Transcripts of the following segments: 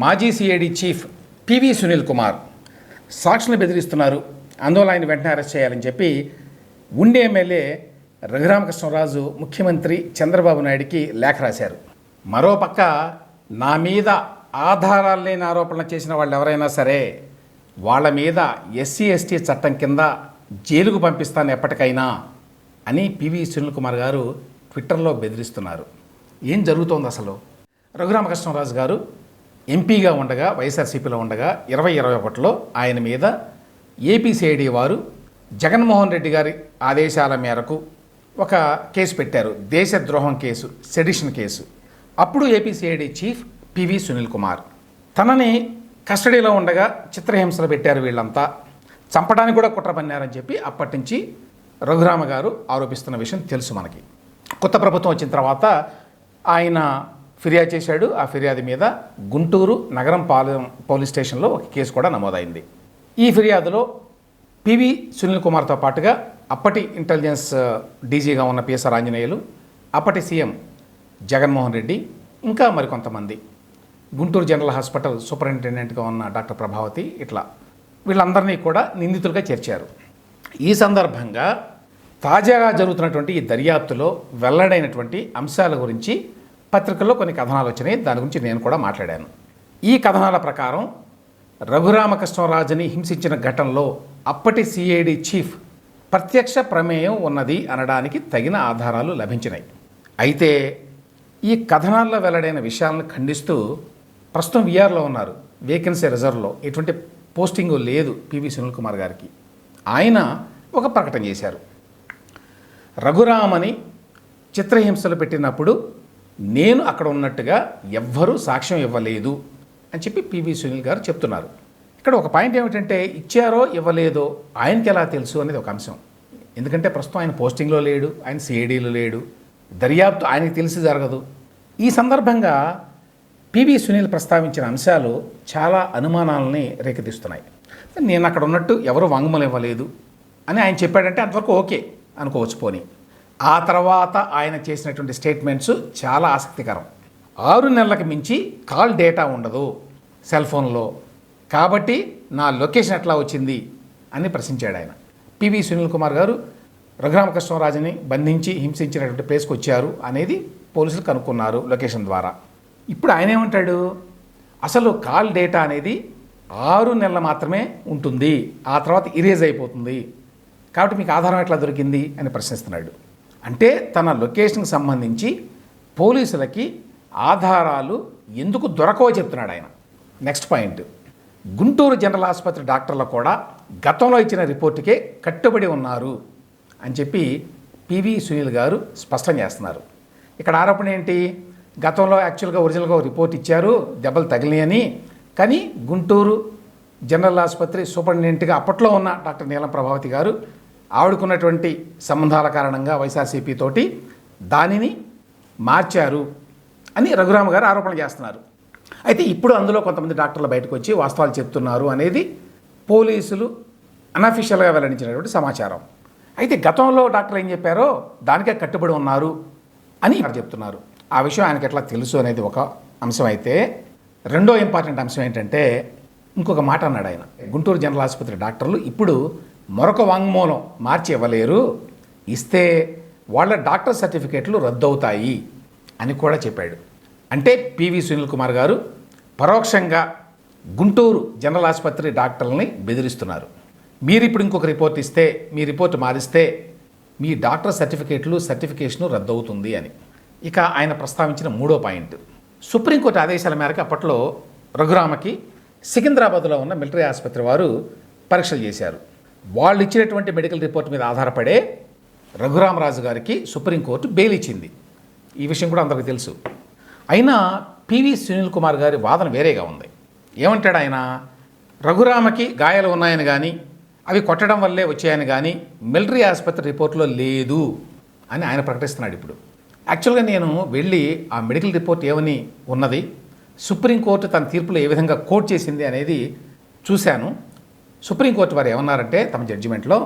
మాజీ CID chief PV Sunil Kumar. సాక్షులను బెదిరిస్తున్నారు. అందువల్ల ఆయన వెంటనే అరెస్ట్ చేయాలని చెప్పి ఉండే ఎమ్మెల్యే రఘురామకృష్ణరాజు ముఖ్యమంత్రి చంద్రబాబు నాయుడికి లేఖ రాశారు. మరోపక్క నా మీద ఆధారాలు లేని ఆరోపణలు చేసిన వాళ్ళు ఎవరైనా సరే వాళ్ళ మీద ఎస్సీ ఎస్టీ చట్టం కింద జైలుకు పంపిస్తాను ఎప్పటికైనా అని పివి సునీల్ కుమార్ గారు ట్విట్టర్లో బెదిరిస్తున్నారు. ఏం జరుగుతోంది అసలు? రఘురామకృష్ణరాజు గారు ఎంపీగా ఉండగా వైఎస్ఆర్సీపీలో ఉండగా ఇరవై ఇరవై ఒకటిలో ఆయన మీద ఏపీసీఐడి వారు జగన్మోహన్ రెడ్డి గారి ఆదేశాల మేరకు ఒక కేసు పెట్టారు. దేశద్రోహం కేసు సెడిషన్ కేసు. అప్పుడు APCID chief PV Sunil Kumar తనని కస్టడీలో ఉండగా చిత్రహింసలు పెట్టారు వీళ్ళంతా. చంపడానికి కూడా కుట్ర పన్నారని చెప్పి అప్పటి నుంచి రఘురామ గారు ఆరోపిస్తున్న విషయం తెలుసు మనకి. కొత్త ప్రభుత్వం వచ్చిన తర్వాత ఆయన ఫిర్యాదు చేశాడు. ఆ ఫిర్యాదు మీద గుంటూరు నగరం పాలెం పోలీస్ స్టేషన్లో ఒక కేసు కూడా నమోదైంది. ఈ ఫిర్యాదులో పివి సునీల్ కుమార్తో పాటుగా అప్పటి ఇంటెలిజెన్స్ డీజీగా ఉన్న పిఎస్ఆర్ ఆంజనేయులు అప్పటి సీఎం జగన్మోహన్ రెడ్డి ఇంకా మరికొంతమంది. గుంటూరు జనరల్ హాస్పిటల్ సూపరింటెండెంట్గా ఉన్న డాక్టర్ ప్రభావతి ఇట్లా వీళ్ళందరినీ కూడా నిందితులుగా చేర్చారు. ఈ సందర్భంగా తాజాగా జరుగుతున్నటువంటి ఈ దర్యాప్తులో వెల్లడైనటువంటి అంశాల గురించి పత్రికల్లో కొన్ని కథనాలు వచ్చినాయి. దాని గురించి నేను కూడా మాట్లాడాను. ఈ కథనాల ప్రకారం రఘురామకృష్ణరాజుని హింసించిన ఘటనలో అప్పటి సిఐడి చీఫ్ ప్రత్యక్ష ప్రమేయం ఉన్నది అనడానికి తగిన ఆధారాలు లభించినాయి. అయితే ఈ కథనాల్లో వెల్లడైన విషయాలను ఖండిస్తూ ప్రస్తుతం విఆర్లో ఉన్నారు. వేకెన్సీ రిజర్వ్లో. ఎటువంటి పోస్టింగు లేదు పివి సునీల్ కుమార్ గారికి. ఆయన ఒక ప్రకటన చేశారు. రఘురామని చిత్రహింసలు పెట్టినప్పుడు నేను అక్కడ ఉన్నట్టుగా ఎవ్వరూ సాక్ష్యం ఇవ్వలేదు అని చెప్పి పివి సునీల్ గారు చెప్తున్నారు. ఇక్కడ ఒక పాయింట్ ఏమిటంటే ఇచ్చారో ఇవ్వలేదో ఆయనకి ఎలా తెలుసు అనేది ఒక అంశం. ఎందుకంటే ప్రస్తుతం ఆయన పోస్టింగ్లో లేడు ఆయన సిఐడిలో లేడు దర్యాప్తు ఆయనకి తెలిసి జరగదు. ఈ సందర్భంగా పివి సునీల్ ప్రస్తావించిన అంశాలు చాలా అనుమానాలని రేకెత్తిస్తున్నాయి. నేను అక్కడ ఉన్నట్టు ఎవరు వాంగ్మూలం ఇవ్వలేదు అని ఆయన చెప్పాడంటే అంతవరకు ఓకే అనుకోవచ్చు పోనీ. ఆ తర్వాత ఆయన చేసినటువంటి స్టేట్మెంట్స్ చాలా ఆసక్తికరం. ఆరు నెలలకు మించి కాల్ డేటా ఉండదు సెల్ ఫోన్లో కాబట్టి నా లొకేషన్ ఎట్లా వచ్చింది అని ప్రశ్నించాడు ఆయన. పివి సునీల్ కుమార్ గారు రఘురామకృష్ణరాజుని బంధించి హింసించినటువంటి ప్లేస్కి వచ్చారు అనేది పోలీసులు కనుక్కున్నారు లొకేషన్ ద్వారా. ఇప్పుడు ఆయన ఏమంటాడు? అసలు కాల్ డేటా అనేది ఆరు నెలలు మాత్రమే ఉంటుంది. ఆ తర్వాత ఇరేజ్ అయిపోతుంది. కాబట్టి మీకు ఆధారం ఎట్లా దొరికింది అని ప్రశ్నిస్తున్నాడు. అంటే తన లొకేషన్కి సంబంధించి పోలీసులకి ఆధారాలు ఎందుకు దొరకవో చెప్తున్నాడు ఆయన. Next point. గుంటూరు జనరల్ ఆసుపత్రి డాక్టర్లు కూడా గతంలో ఇచ్చిన రిపోర్టుకే కట్టుబడి ఉన్నారు అని చెప్పి పివి సునీల్ గారు స్పష్టం చేస్తున్నారు. ఇక్కడ ఆరోపణ ఏంటి? గతంలో యాక్చువల్గా ఒరిజినల్గా రిపోర్ట్ ఇచ్చారు దెబ్బలు తగిలినాయని. కానీ గుంటూరు జనరల్ ఆసుపత్రి సూపరింటెండెంట్గా అప్పట్లో ఉన్న డాక్టర్ నీలం ప్రభావతి గారు ఆవిడకున్నటువంటి సంబంధాల కారణంగా వైఎస్ఆర్సీపీ తోటి దానిని మార్చారు అని రఘురామ గారు ఆరోపణ చేస్తున్నారు. అయితే ఇప్పుడు అందులో కొంతమంది డాక్టర్లు బయటకు వచ్చి వాస్తవాలు చెప్తున్నారు అనేది పోలీసులు అనఫీషియల్గా వెల్లడించినటువంటి సమాచారం. అయితే గతంలో డాక్టర్ ఏం చెప్పారో దానికే కట్టుబడి ఉన్నారు అని చెప్తున్నారు. ఆ విషయం ఆయనకి ఎట్లా తెలుసు అనేది ఒక అంశం అయితే రెండో ఇంపార్టెంట్ అంశం ఏంటంటే ఇంకొక మాట అన్నాడు ఆయన. గుంటూరు జనరల్ ఆసుపత్రి డాక్టర్లు ఇప్పుడు మరొక వాంగ్మూలం మార్చి ఇవ్వలేరు ఇస్తే వాళ్ళ డాక్టర్ సర్టిఫికేట్లు రద్దవుతాయి అని కూడా చెప్పాడు. అంటే పివి సునీల్ కుమార్ గారు పరోక్షంగా గుంటూరు జనరల్ ఆసుపత్రి డాక్టర్లని బెదిరిస్తున్నారు. మీరు ఇప్పుడు ఇంకొక రిపోర్ట్ ఇస్తే మీ రిపోర్ట్ మారిస్తే మీ డాక్టర్ సర్టిఫికేట్లు సర్టిఫికేషను రద్దవుతుంది అని. ఇక ఆయన ప్రస్తావించిన మూడో పాయింట్. సుప్రీంకోర్టు ఆదేశాల మేరకు అప్పట్లో రఘురామకి సికింద్రాబాద్లో ఉన్న మిలిటరీ ఆసుపత్రి వారు పరీక్షలు చేశారు. వాళ్ళు ఇచ్చినటువంటి మెడికల్ రిపోర్ట్ మీద ఆధారపడే రఘురామరాజు గారికి సుప్రీంకోర్టు బెయిల్ ఇచ్చింది ఈ విషయం కూడా అందరికీ తెలుసు. అయినా పివి సునీల్ కుమార్ గారి వాదన వేరేగా ఉంది. ఏమంటాడు ఆయన? రఘురామకి గాయాలు ఉన్నాయని కానీ అవి కొట్టడం వల్లే వచ్చాయని కానీ మిలిటరీ ఆసుపత్రి రిపోర్ట్లో లేదు అని ఆయన ప్రకటిస్తున్నాడు ఇప్పుడు. యాక్చువల్గా నేను వెళ్ళి ఆ మెడికల్ రిపోర్ట్ ఏమని ఉన్నది సుప్రీంకోర్టు తన తీర్పులో ఏ విధంగా కోట్ చేసింది అనేది చూశాను. సుప్రీంకోర్టు వారు ఏమన్నారంటే తమ జడ్జిమెంట్లో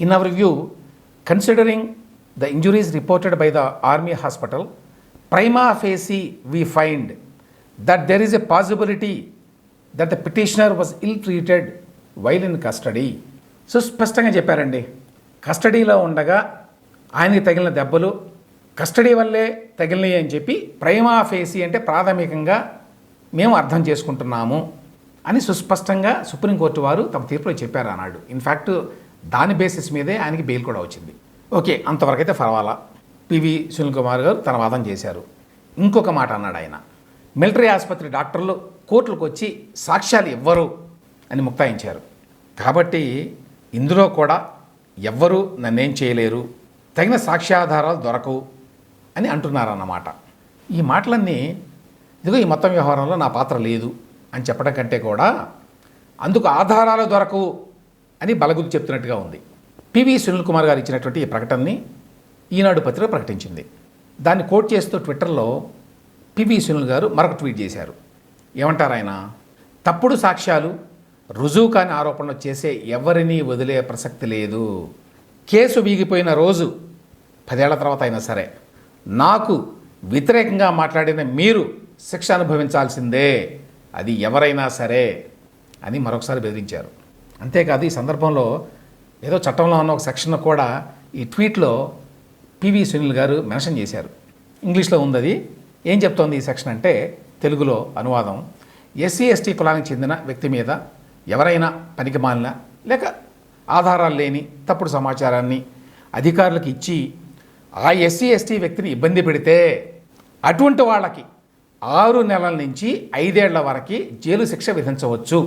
in our view considering the injuries reported by the army hospital prima facie we find that there is a possibility that the petitioner was ill treated while in custody. సుస్పష్టంగా చెప్పారండి కస్టడీలో ఉండగా ఆయనకి తగిలిన దెబ్బలు కస్టడీ వల్లే తగిలినాయి అని చెప్పి ప్రైమా ఫేసి అంటే ప్రాథమికంగా మేము అర్థం చేసుకుంటున్నాము. అని సుస్పష్టంగా సుప్రీంకోర్టు వారు తమ తీర్పులో చెప్పారు అన్నాడు. ఇన్ఫ్యాక్ట్ దాని బేసిస్ మీదే ఆయనకి బెయిల్ కూడా వచ్చింది. ఓకే అంతవరకైతే పర్వాలా? పివి సునీల్ కుమార్ గారు తన వాదన చేశారు. ఇంకొక మాట అన్నాడు ఆయన. మిలిటరీ ఆసుపత్రి డాక్టర్లు కోర్టులకు వచ్చి సాక్ష్యాలు ఇవ్వరు అని ముక్తాయించారు. కాబట్టి ఇందులో కూడా ఎవ్వరూ నన్నేం చేయలేరు తగిన సాక్ష్యాధారాలు దొరకవు అని అంటున్నారన్నమాట. ఈ మాటలన్నీ ఇదిగో ఈ మొత్తం వ్యవహారంలో నా పాత్ర లేదు. అని చెప్పడం కంటే కూడా అందుకు ఆధారాలు దొరకవు అని బలగుద్దు చెప్తున్నట్టుగా ఉంది. పివి సునీల్ కుమార్ గారు ఇచ్చినటువంటి ఈ ప్రకటనని ఈనాడు పత్రిక ప్రకటించింది. దాన్ని కోట్ చేస్తూ ట్విట్టర్లో పివి సునీల్ గారు మరొక ట్వీట్ చేశారు. ఏమంటారు ఆయన? తప్పుడు సాక్ష్యాలు రుజువు కాని ఆరోపణలు చేసే ఎవరినీ వదిలే ప్రసక్తి లేదు. కేసు వీగిపోయిన రోజు పదేళ్ళ తర్వాత అయినా సరే నాకు వ్యతిరేకంగా మాట్లాడిన మీరు శిక్ష అనుభవించాల్సిందే. అది ఎవరైనా సరే అని మరొకసారి బెదిరించారు. అంతేకాదు ఈ సందర్భంలో ఏదో చట్టంలో ఉన్న ఒక సెక్షన్ కూడా ఈ ట్వీట్లో పివి సునీల్ గారు మెన్షన్ చేశారు. ఇంగ్లీష్లో ఉంది అది ఏం చెప్తోంది ఈ సెక్షన్ అంటే తెలుగులో అనువాదం. ఎస్సీ ఎస్టీ కులానికి చెందిన వ్యక్తి మీద ఎవరైనా పనికి మాలిన లేక ఆధారాలు లేని తప్పుడు సమాచారాన్ని అధికారులకు ఇచ్చి ఆ ఎస్సీ ఎస్టీ వ్యక్తిని ఇబ్బంది పెడితే అటువంటి వాళ్ళకి ఆరు నెలల నుంచి ఐదేళ్ళ వరకు జైలు శిక్ష విధించవచ్చు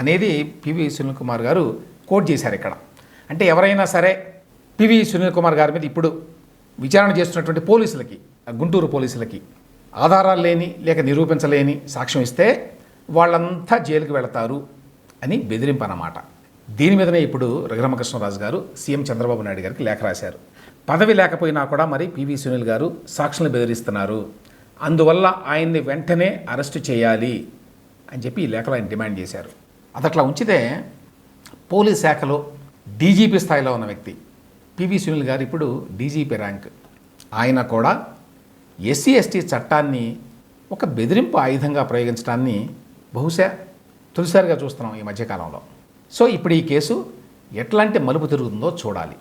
అనేది పివి సునీల్ కుమార్ గారు కోట్ చేశారు ఇక్కడ. అంటే ఎవరైనా సరే పివి సునీల్ కుమార్ గారి మీద ఇప్పుడు విచారణ చేస్తున్నటువంటి పోలీసులకి గుంటూరు పోలీసులకి ఆధారాలు లేని లేక నిరూపించలేని సాక్ష్యం ఇస్తే వాళ్ళంతా జైలుకి వెళతారు అని బెదిరింపు అన్నమాట దీని మీదనే ఇప్పుడు రఘురామకృష్ణరాజు గారు సీఎం చంద్రబాబు నాయుడు గారికి లేఖ రాశారు. పదవి లేకపోయినా కూడా మరి పివి సునీల్ గారు సాక్షులను బెదిరిస్తున్నారు. అందువల్ల ఆయన్ని వెంటనే అరెస్టు చేయాలి అని చెప్పి ఈ లేఖలో ఆయన డిమాండ్ చేశారు. అదట్లా ఉంచితే పోలీస్ శాఖలో డీజీపీ స్థాయిలో ఉన్న వ్యక్తి పివి సునీల్ గారు ఇప్పుడు డీజీపీ ర్యాంక్. ఆయన కూడా ఎస్సీ ఎస్టీ చట్టాన్ని ఒక బెదిరింపు ఆయుధంగా ప్రయోగించడాన్ని బహుశా తొలిసారిగా చూస్తున్నాం ఈ మధ్యకాలంలో. సో ఇప్పుడు ఈ కేసు ఎట్లాంటి మలుపు తిరుగుతుందో చూడాలి.